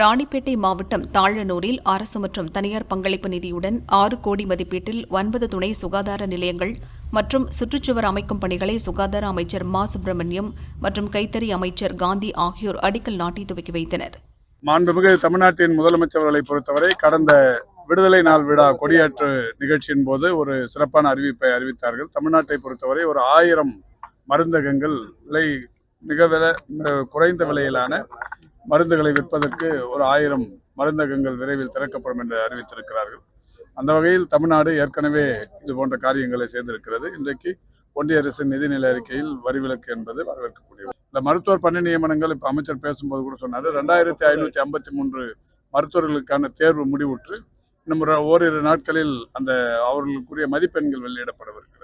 ராணிப்பேட்டை மாவட்டம் தாழனூரில் அரசு மற்றும் தனியார் பங்களிப்பு நிதியுடன் ஆறு கோடி மதிப்பீட்டில் ஒன்பது துணை சுகாதார நிலையங்கள் மற்றும் சுற்றுச்சுவர் அமைக்கும் பணிகளை சுகாதார அமைச்சர் மா. சுப்பிரமணியம் மற்றும் கைத்தறி அமைச்சர் காந்தி ஆகியோர் அடிக்கல் நாட்டி துவக்கி வைத்தனர். மாண்புமிகு தமிழ்நாட்டின் முதலமைச்சர்களை பொறுத்தவரை கடந்த விடுதலை நாள் விழா கொடியேற்று நிகழ்ச்சியின் போது ஒரு சிறப்பான அறிவிப்பை அறிவித்தார்கள். தமிழ்நாட்டை பொறுத்தவரை ஒரு ஆயிரம் மருந்தகங்கள் விலை மிக விலை குறைந்த விலையிலான மருந்துகளை விற்பதற்கு ஒரு ஆயிரம் மருந்தகங்கள் விரைவில் திறக்கப்படும் என்று அறிவித்திருக்கிறார்கள். அந்த வகையில் தமிழ்நாடு ஏற்கனவே இது போன்ற காரியங்களை செய்திருக்கிறது. இன்றைக்கு ஒன்றிய அரசின் நிதிநிலை அறிக்கையில் வரிவிலக்கு என்பது வரவேற்கக்கூடியது. இந்த மருத்துவர் பணி நியமனங்கள் இப்போ அமைச்சர் பேசும்போது கூட சொன்னார் ரெண்டாயிரத்தி ஐநூற்றி ஐம்பத்தி மூன்று மருத்துவர்களுக்கான தேர்வு முடிவுற்று இன்னும் ஓரிரு நாட்களில் அந்த அவர்களுக்குரிய மதிப்பெண்கள் வெளியிடப்படவிருக்கிறது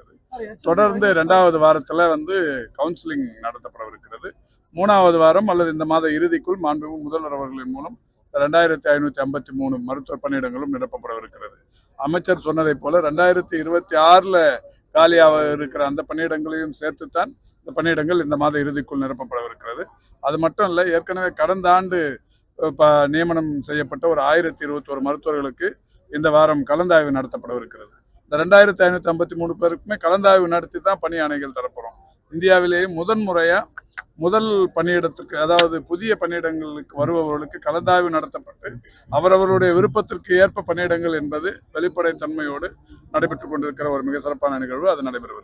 தொடர்ந்து இரண்டாவது வாரத்தில் வந்து கவுன்சிலிங் நடத்தப்படவிருக்கிறது. மூணாவது வாரம் அல்லது இந்த மாத இறுதிக்குள் மாண்புமிகு முதல்வர் அவர்களின் மூலம் ரெண்டாயிரத்தி ஐநூற்றி ஐம்பத்தி மூணு மருத்துவ பணியிடங்களும் நிரப்பப்படவிருக்கிறது. அமைச்சர் சொன்னதைப் போல ரெண்டாயிரத்தி இருபத்தி ஆறில் காலியாக இருக்கிற அந்த பணியிடங்களையும் சேர்த்துத்தான் இந்த பணியிடங்கள் இந்த மாத இறுதிக்குள் நிரப்பப்படவிருக்கிறது. அது மட்டும் இல்லை ஏற்கனவே கடந்த ஆண்டு ப நியமனம் செய்யப்பட்ட ஒரு ஆயிரத்தி இருபத்தோரு மருத்துவர்களுக்கு இந்த வாரம் கலந்தாய்வு நடத்தப்படவிருக்கிறது. இந்த ரெண்டாயிரத்தி ஐநூற்றி ஐம்பத்தி மூணு பேருக்குமே கலந்தாய்வு நடத்தி தான் பணி ஆணைகள் தரப்போகிறோம் இந்தியாவிலேயே முதன் முறையாக முதல் பணியிடத்திற்கு அதாவது புதிய பணியிடங்களுக்கு வருபவர்களுக்கு கலந்தாய்வு நடத்தப்பட்டு அவரவருடைய விருப்பத்திற்கு ஏற்ப பணியிடங்கள் என்பது வெளிப்படைத்தன்மையோடு நடைபெற்றுக் கொண்டிருக்கிற ஒரு மிக சிறப்பான நிகழ்வு. அது நடைபெறுவது